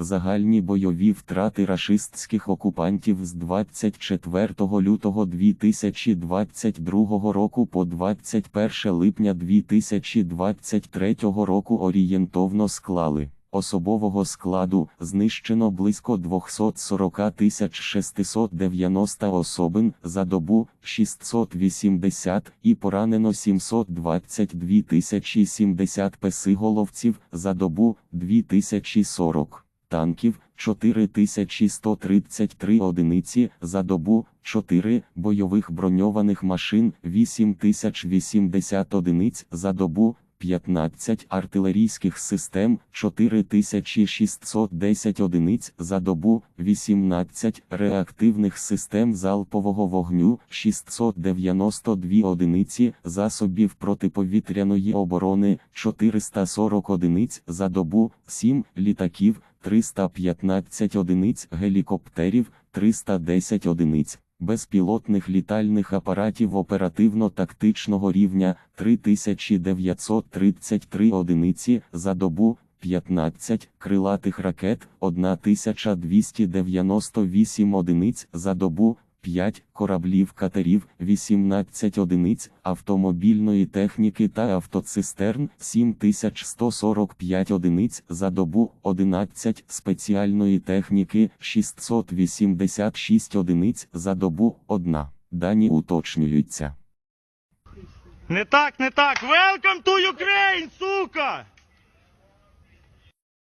Загальні бойові втрати рашистських окупантів з 24 лютого 2022 року по 21 липня 2023 року орієнтовно склали. Особового складу знищено близько 240 690 особин за добу 680 і поранено 722 070 песиголовців за добу 2040 танків 4133 одиниці за добу, 4 бойових броньованих машин 8080 одиниць за добу, 15 артилерійських систем 4610 одиниць за добу, 18 реактивних систем залпового вогню 692 одиниці засобів протиповітряної оборони 440 одиниць за добу, 7 літаків 315 одиниць гелікоптерів 310 одиниць безпілотних літальних апаратів оперативно-тактичного рівня 3933 одиниці за добу, 15 крилатих ракет 1298 одиниць за добу, 5 кораблів катерів 18 одиниць автомобільної техніки та автоцистерн 7145 одиниць за добу 11 спеціальної техніки 686 одиниць за добу 1. Дані уточнюються. Не так, не так. Welcome to Ukraine, сука!